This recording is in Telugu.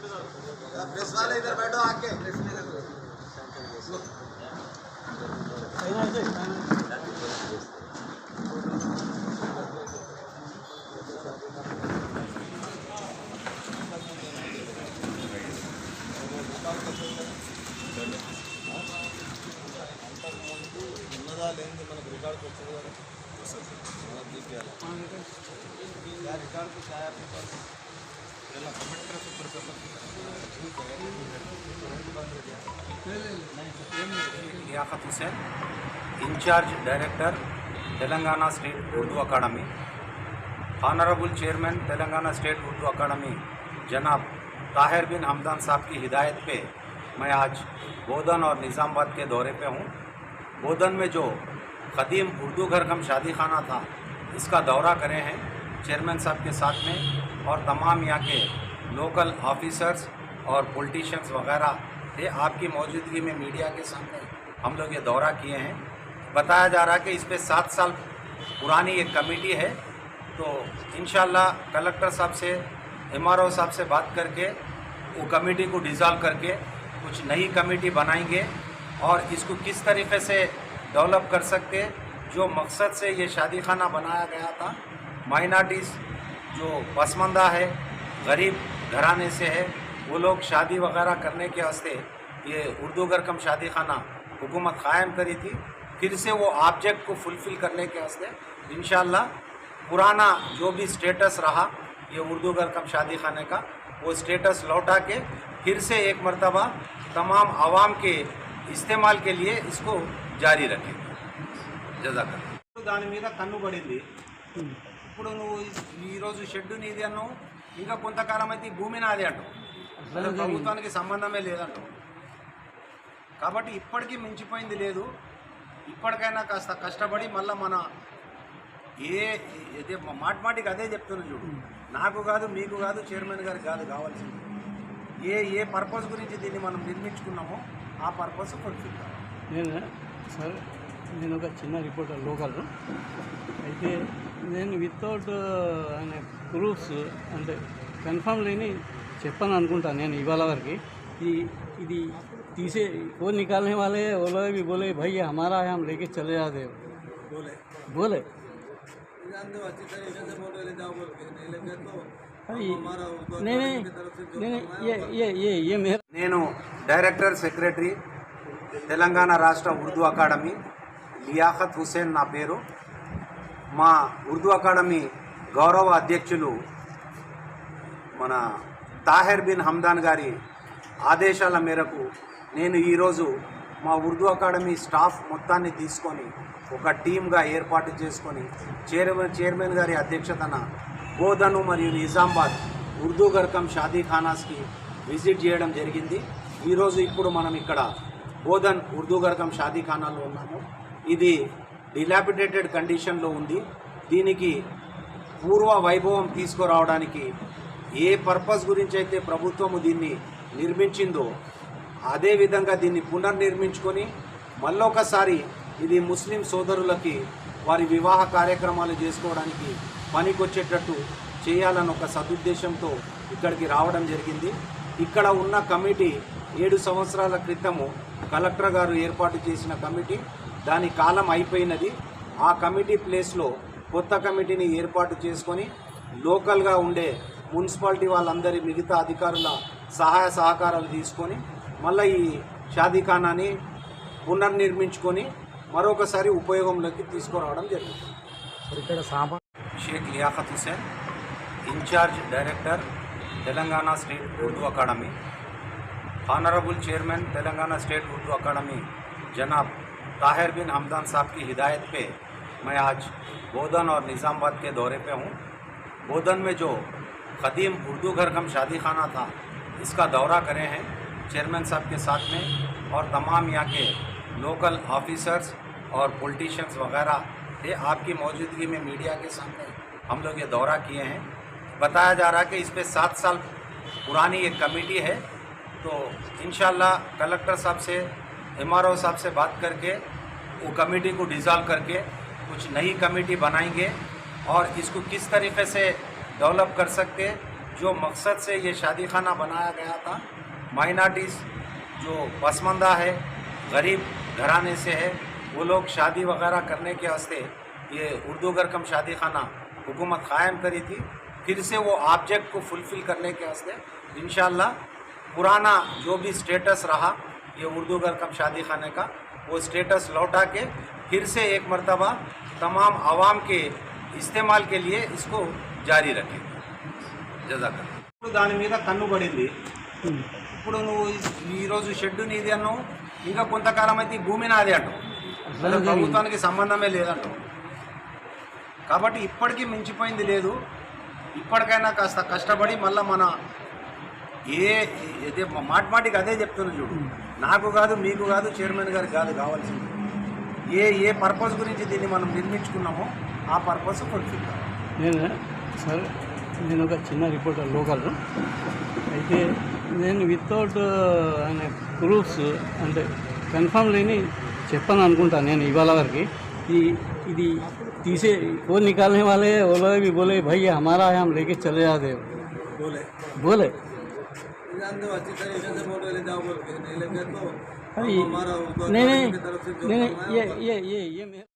پریس والے ادھر بیٹھو آگے ریکارڈ روکا لیاقت حسین انچارج ڈائریکٹر تلنگانہ اسٹیٹ اردو اکیڈمی آنریبل چیئرمین تلنگانہ اسٹیٹ اردو اکیڈمی جناب طاہر بن حمدان صاحب کی ہدایت پہ میں آج بودھن اور نظام آباد کے دورے پہ ہوں بودھن میں جو قدیم اردو گھر کم شادی خانہ تھا اس کا دورہ کرے ہیں چیئرمین صاحب کے ساتھ میں اور تمام یہاں کے لوکل آفیسرز اور پولیٹیشنز وغیرہ یہ آپ کی موجودگی میں میڈیا کے سامنے ہم لوگ یہ دورہ کیے ہیں۔ بتایا جا رہا کہ اس پہ سات سال پرانی ایک کمیٹی ہے۔ تو انشاءاللہ کلکٹر صاحب سے، ایم آر او صاحب سے بات کر کے، وہ کمیٹی کو ڈیزالو کر کے کچھ نئی کمیٹی بنائیں گے اور اس کو کس طریقے سے ڈیولپ کر سکتے، جو مقصد سے یہ شادی خانہ بنایا گیا تھا۔ مائنارٹیز جو پسماندہ ہے، غریب گھرانے سے ہے، وہ لوگ شادی وغیرہ کرنے کے واسطے یہ اردو گھر کم شادی خانہ حکومت قائم کری تھی۔ پھر سے وہ آبجیکٹ کو فلفل کرنے کے واسطے انشاءاللہ پرانا جو بھی اسٹیٹس رہا یہ اردو گھر کم شادی خانے کا، وہ اسٹیٹس لوٹا کے پھر سے ایک مرتبہ تمام عوام کے استعمال کے لیے اس کو جاری رکھیں گے جزاک میرا మీద కన్ను పడింది ఇప్పుడు నువ్వు ఈ- ఈరోజు షెడ్ నీది అన్నావు. ఇంకా కొంతకాలం అయితే ఈ భూమి నాది అంటావు. అసలు ప్రభుత్వానికి సంబంధమే లేదంటావు. కాబట్టి ఇప్పటికీ మించిపోయింది లేదు. ఇప్పటికైనా కాస్త కష్టపడి మళ్ళీ మన ఏ మాట మాటికి అదే చెప్తున్నా చూడు. నాకు కాదు మీకు కాదు చైర్మన్ గారికి కాదు కావాల్సింది. ఏ ఏ పర్పస్ గురించి దీన్ని మనం నిర్మించుకున్నామో ఆ పర్పస్ ఫుల్ఫిల్ కావాలి నేను సార్ నేను ఒక చిన్న రిపోర్టర్ లోకల్ అయితే నేను వితౌట్ అనే ప్రూఫ్స్ అంటే కన్ఫర్మ్ లేని చెప్పాను అనుకుంటాను నేను ఇవాళ వరకు ఈ ఇది తీసే वो निकालने वाले वो लोग भी बोले भाई ये हमारा है हम लेके चले जाते हो बोले बोले जानते हो अच्छी तरीके से बोल ले जाओ बोल के नहीं लेंगे तो अरे हम हमारा उर्दू नहीं अकादमी नहीं की तरफ से जो नहीं करना नहीं है ये ये ये ये मेरा నేను డైరెక్టర్ సెక్రటరీ తెలంగాణ రాష్ట్ర ఉర్దూ అకాడమీ లియాఖత్ హుసేన్ నా పేరు. మా ఉర్దూ అకాడమీ గౌరవ అధ్యక్షులు మన తాహెర్ బిన్ హమ్దాన్ గారి ఆదేశాల మేరకు నేను ఈరోజు మా ఉర్దూ అకాడమీ స్టాఫ్ మొత్తాన్ని తీసుకొని ఒక టీమ్గా ఏర్పాటు చేసుకొని చైర్మన్ చైర్మన్ గారి అధ్యక్షతన బోధను మరియు నిజామాబాద్ ఉర్దూ గర్కం షాదీ ఖానాస్కి విజిట్ చేయడం జరిగింది. ఈరోజు ఇప్పుడు మనం ఇక్కడ బోధన్ ఉర్దూ గర్కం షాదీఖానాలో ఉన్నాము. ఇది డిలాపిడేటెడ్ కండిషన్లో ఉంది. దీనికి పూర్వ వైభవం తీసుకురావడానికి ఏ పర్పస్ గురించి అయితే ప్రభుత్వము దీన్ని నిర్మించిందో అదే విధంగా దీన్ని పునర్నిర్మించుకొని మళ్ళొకసారి ఇది ముస్లిం సోదరులకి వారి వివాహ కార్యక్రమాలు చేసుకోవడానికి పనికొచ్చేటట్టు చేయాలని ఒక సదుద్దేశంతో ఇక్కడికి రావడం జరిగింది. ఇక్కడ ఉన్న కమిటీ ఏడు సంవత్సరాల క్రితము కలెక్టర్ గారు ఏర్పాటు చేసిన కమిటీ దాని కాలం అయిపోయినది. ఆ కమిటీ ప్లేస్లో కొత్త కమిటీని ఏర్పాటు చేసుకొని లోకల్గా ఉండే మున్సిపాలిటీ వాళ్ళందరి మిగతా అధికారుల సహాయ సహకారాలు తీసుకొని మళ్ళీ ఈ షాదీఖానాని పునర్నిర్మించుకొని మరొకసారి ఉపయోగంలోకి తీసుకురావడం జరిగింది. ఇక్కడ Sama Sheikh Liaquat Hussain in charge director Telangana state Urdu طاہر بن حمدان صاحب کی ہدایت پہ میں آج بودن اور نظام آباد کے دورے پہ ہوں۔ بودن میں جو قدیم اردو گھر کم شادی خانہ تھا، اس کا دورہ کرے ہیں چیئرمین صاحب کے ساتھ میں اور تمام یہاں کے لوکل آفیسرز اور پولیٹیشنز وغیرہ یہ آپ کی موجودگی میں میڈیا کے سامنے ہم لوگ یہ دورہ کیے ہیں۔ بتایا جا رہا ہے کہ اس پہ سات سال پرانی ایک کمیٹی ہے۔ تو انشاءاللہ کلکٹر صاحب سے ایم آر او صاحب سے بات کر کے، وہ کمیٹی کو ڈیزالو کر کے کچھ نئی کمیٹی بنائیں گے اور اس کو کس طریقے سے ڈیولپ کر سکتے، جو مقصد سے یہ شادی خانہ بنایا گیا تھا مائنارٹیز جو پسماندہ ہے، غریب گھرانے سے ہے، وہ لوگ شادی وغیرہ کرنے کے واسطے یہ اردو گرکم شادی خانہ حکومت قائم کری تھی۔ پھر سے وہ آبجیکٹ کو فلفل کرنے کے واسطے انشاءاللہ پرانا جو بھی سٹیٹس رہا ये उर्दू गरकम शादी खाने का वो स्टेटस लौटा के फिर से एक मरतबा तमाम आवाम के इस्तेमाल के लिए इसको जारी रखें జజాకర్ ఇప్పుడు దాని మీద కన్ను పడింది ఇప్పుడు నువ్వు ఈ- ఈరోజు షెడ్ నీది అన్నావు ఇంకా కొంతకాలం అయితే ఈ భూమి నాది అంటావు అసలు ప్రభుత్వానికి సంబంధమే లేదంటావు కాబట్టి ఇప్పటికీ మించిపోయింది లేదు ఇప్పటికైనా కాస్త కష్టపడి మళ్ళీ మన ఏ ఇదే మాట మాటికి అదే చెప్తున్నా చూడు నాకు కాదు మీకు కాదు చైర్మన్ గారికి కాదు కావాల్సింది ఏ ఏ పర్పస్ గురించి దీన్ని మనం నిర్మించుకున్నామో ఆ పర్పస్ ఫుల్ఫిల్ కావాలి నేను సార్ నేను ఒక చిన్న రిపోర్టర్ లోకల్ అయితే నేను వితౌట్ అనే ప్రూఫ్స్ అంటే కన్ఫర్మ్ లేని చెప్పని అనుకుంటాను నేను ఇవాళ వరకు ఈ ఇది తీసే वो निकालने वाले वो लोग भी बोले भाई ये हमारा है हम लेके चले जाते हैं बोले बोले नहीं लेंगे तो अरे हमारा उर्दू नहीं अकादमी नहीं की तरफ से जो नहीं करना नहीं है ये वो ये ये ये मेरा